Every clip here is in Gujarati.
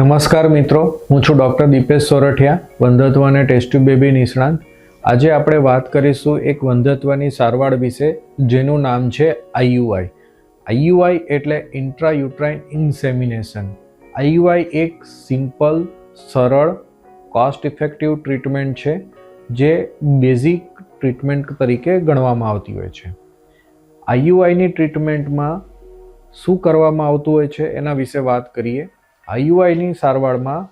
નમસ્કાર મિત્રો, હું છું ડૉક્ટર દીપેશ સોરઠિયા વંધત્વ અને ટેસ્ટ્યુ બેબી નિષ્ણાંત. આજે આપણે વાત કરીશું એક વંધત્વની સારવાર વિશે, જેનું નામ છે આઈયુઆઈ આઈયુઆઈ એટલે ઇન્ટ્રાયુટ્રાઇન ઇન્સેમિનેશન આઈયુઆઈ એક સિમ્પલ સરળ કોસ્ટ ઇફેક્ટિવ ટ્રીટમેન્ટ છે, જે બેઝિક ટ્રીટમેન્ટ તરીકે ગણવામાં આવતી હોય છે. આઈયુઆઈની ટ્રીટમેન્ટમાં શું કરવામાં આવતું હોય છે, એના વિશે વાત કરીએ. આઈયુઆઈની સારવારમાં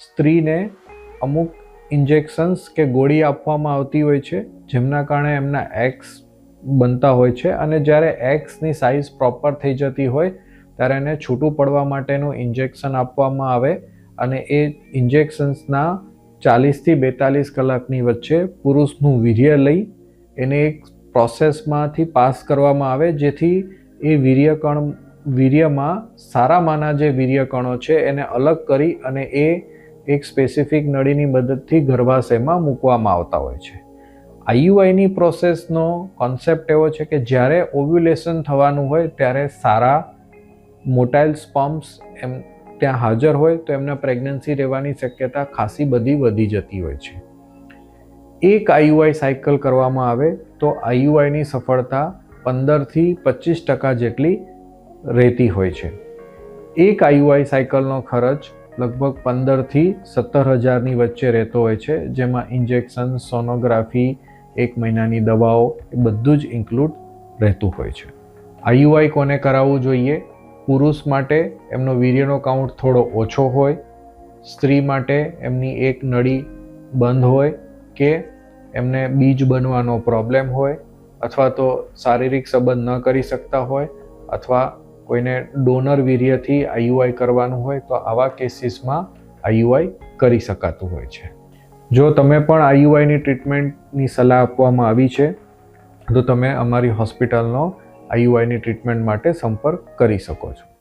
સ્ત્રીને અમુક ઇન્જેક્શન્સ કે ગોળી આપવામાં આવતી હોય છે, જેમના કારણે એમના એક્સ બનતા હોય છે અને જ્યારે એક્સની સાઇઝ પ્રોપર થઈ જતી હોય, ત્યારે એને છૂટું પડવા માટેનું ઇન્જેક્શન આપવામાં આવે અને એ ઇન્જેક્શન્સના ચાલીસથી બેતાલીસ કલાકની વચ્ચે પુરુષનું વીર્ય લઈ એને એક પ્રોસેસમાંથી પાસ કરવામાં આવે, જેથી એ વીર્યકણ વીર્યમાં સારામાંના જે વીર્યકણો છે એને અલગ કરી અને એ એક સ્પેસિફિક નળીની મદદથી ગર્ભાશયમાં મૂકવામાં આવતા હોય છે. આઈયુઆઈની પ્રોસેસનો કોન્સેપ્ટ એવો છે કે જ્યારે ઓવ્યુલેશન થવાનું હોય ત્યારે સારા મોટાઇલ સ્પમ્પ્સ એમ ત્યાં હાજર હોય તો એમને પ્રેગ્નન્સી રહેવાની શક્યતા ખાસી બધી વધી જતી હોય છે. એક આઈયુઆઈ સાયકલ કરવામાં આવે તો આઈયુઆઈની સફળતા પંદરથી પચીસ ટકા જેટલી રહેતી હોય છે. એક આઈયુઆઈ સાયકલનો ખર્ચ લગભગ પંદરથી સત્તર હજારની વચ્ચે રહેતો હોય છે, જેમાં ઇન્જેક્શન, સોનોગ્રાફી, એક મહિનાની દવાઓ, એ બધું જ ઇન્ક્લુડ રહેતું હોય છે. આઈયુઆઈ કોને કરાવવું જોઈએ? પુરુષ માટે એમનો વીર્યનો કાઉન્ટ થોડો ઓછો હોય, સ્ત્રી માટે એમની એક નળી બંધ હોય કે એમને બીજ બનવાનો પ્રોબ્લેમ હોય, અથવા તો શારીરિક સંબંધ ન કરી શકતા હોય, અથવા કોઈને ડોનર વીર્યથી આઈયુઆઈ કરવાનું હોય તો આવા કેસીસમાં આઈયુઆઈ કરી શકાતું હોય છે. જો તમે પણ આઈયુઆઈની ટ્રીટમેન્ટની સલાહ આપવામાં આવી છે, તો તમે અમારી હોસ્પિટલનો આઈયુઆઈની ટ્રીટમેન્ટ માટે સંપર્ક કરી શકો છો.